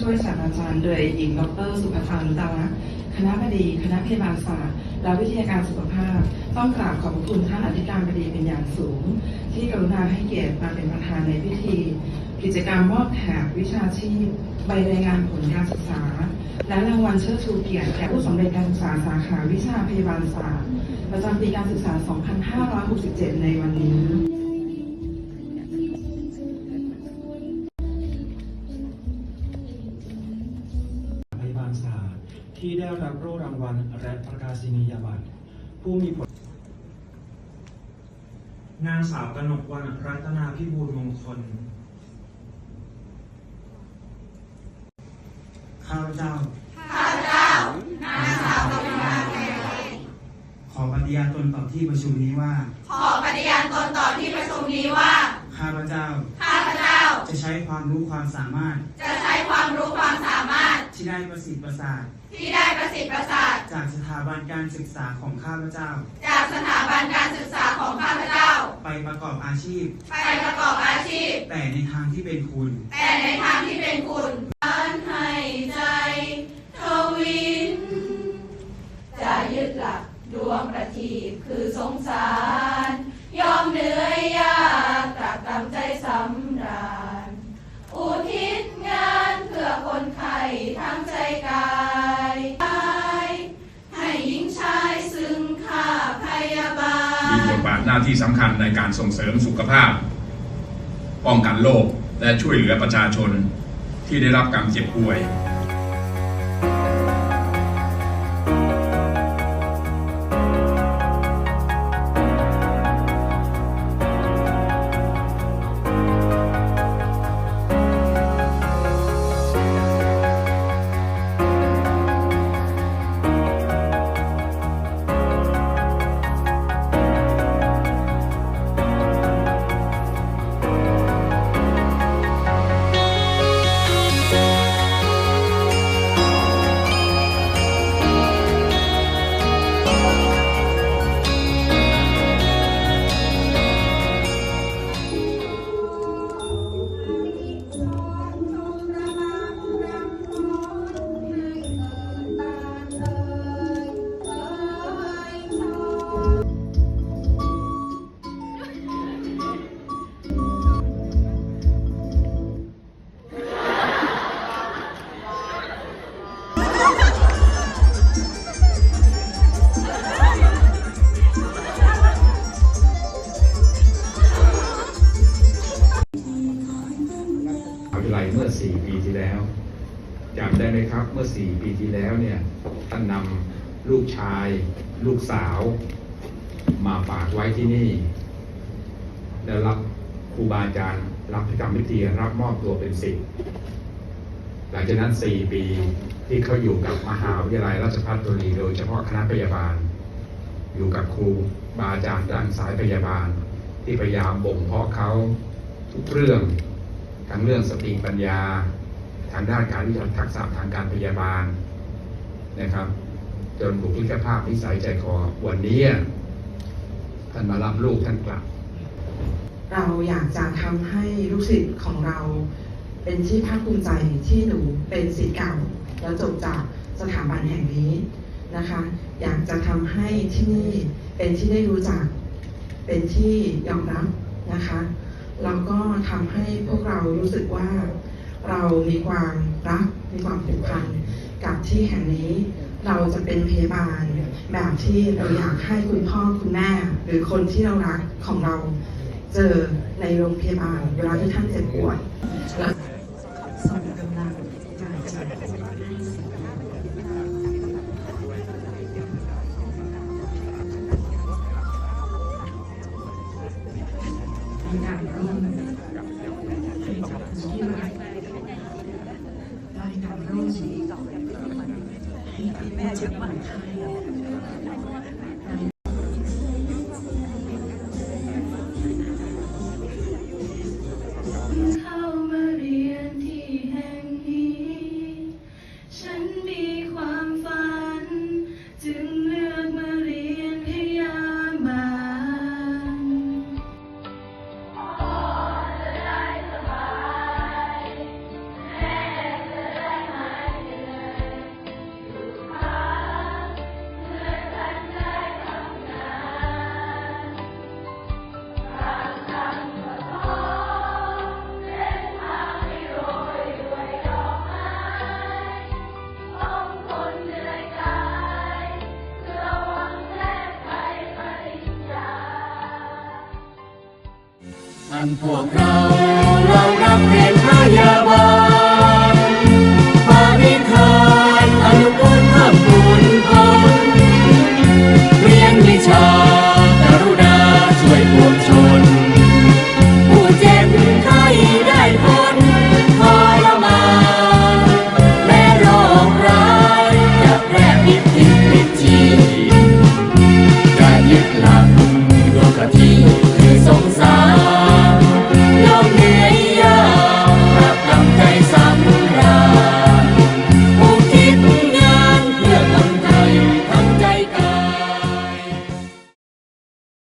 ช่วยศาสตราจารย์โดยหญิงดร สุภธานุตาระคณะบดีคณะพยาบาลศาสตร์และวิทยาการสุขภาพ ต้องกราบขอบพระคุณท่านอธิการบดีเป็นอย่างสูง ที่กรุณาให้เกียรติมาเป็นประธานในพิธี กิจกรรมมอบแถบวิชาชีพ ใบรายงานผลการศึกษา และรางวัลเชิดชูเกียรติแก่ผู้สำเร็จการศึกษาสาขาวิชาพยาบาลศาสตร์ประจำปีการศึกษา 2567 ในวันนี้ ที่ได้รับโล่รางวัลและประกาศนียบัตรผู้มีผล นางสาวกนกวรรณรัตนาพิบูลมงคล ข้าพเจ้า ข้าพเจ้า นางสาวกนกวรรณขอปฏิญาณตนต่อที่ประชุมนี้ว่า ขอปฏิญาณตนต่อที่ประชุมนี้ว่า ข้าพเจ้า ข้าพเจ้า จะใช้ความรู้ความสามารถ จะ ที่ได้ประสิทธิ์ประสาท ที่ได้ประสิทธิ์ประสาท จากสถาบันการศึกษาของข้าพเจ้า จากสถาบันการศึกษาของข้าพเจ้า ไปประกอบอาชีพ ไปประกอบอาชีพ แต่ในทางที่เป็นคุณ แต่ในทางที่เป็นคุณ น้าที่สำคัญในการส่งเสริมสุขภาพ ป้องกันโรคและช่วยเหลือประชาชนที่ได้รับการเจ็บป่วย 4ปีที่แล้วจำได้ไหมครับเมื่อ4ปีที่แล้วเนี่ยท่านนำลูกชาย ลูกสาว มาฝากไว้ที่นี่ แล้วรับครูบาอาจารย์รับพิกรรมวิธีรับมอบตัวเป็นศิษย์หลังจากนั้น4ปีที่เขาอยู่กับมหาวิทยาลัยราชภัฏบุรีโดยเฉพาะคณะพยาบาล อยู่กับครูบาอาจารย์ด้านสายพยาบาล ที่พยายามบ่มเพาะเขาทุกเรื่อง ทั้งเรื่องสติปัญญา ทางด้านการวิชาทักษะทางการพยาบาลนะครับ จนบุคลิกภาพนิสัยใจคอวันนี้ท่านมารับลูกท่านกลับ เราอยากจะทำให้ลูกศิษย์ของเราเป็นที่ภาคภูมิใจที่หนูเป็นศิษย์เก่า แล้วจบจากสถาบันแห่งนี้นะคะ อยากจะทำให้ที่นี่เป็นที่ได้รู้จัก เป็นที่ยอมรับนะคะ แล้วก็ทำให้พวกเรารู้สึกว่าเรามีความรัก มีความผูกพันกับที่แห่งนี้ เราจะเป็นพยาบาลแบบที่เราอยากให้คุณพ่อคุณแม่ หรือคนที่เรารักของเราเจอในโรงพยาบาลเวลาที่ท่านเจ็บป่วยและส่งกำลังใจให้ในกาก บคนที่รักได้การร่วมให้กับผู้เจ็บป่วามาเรียนที่แห่ง อันพวกเราเรานับเป็นพระยาบาล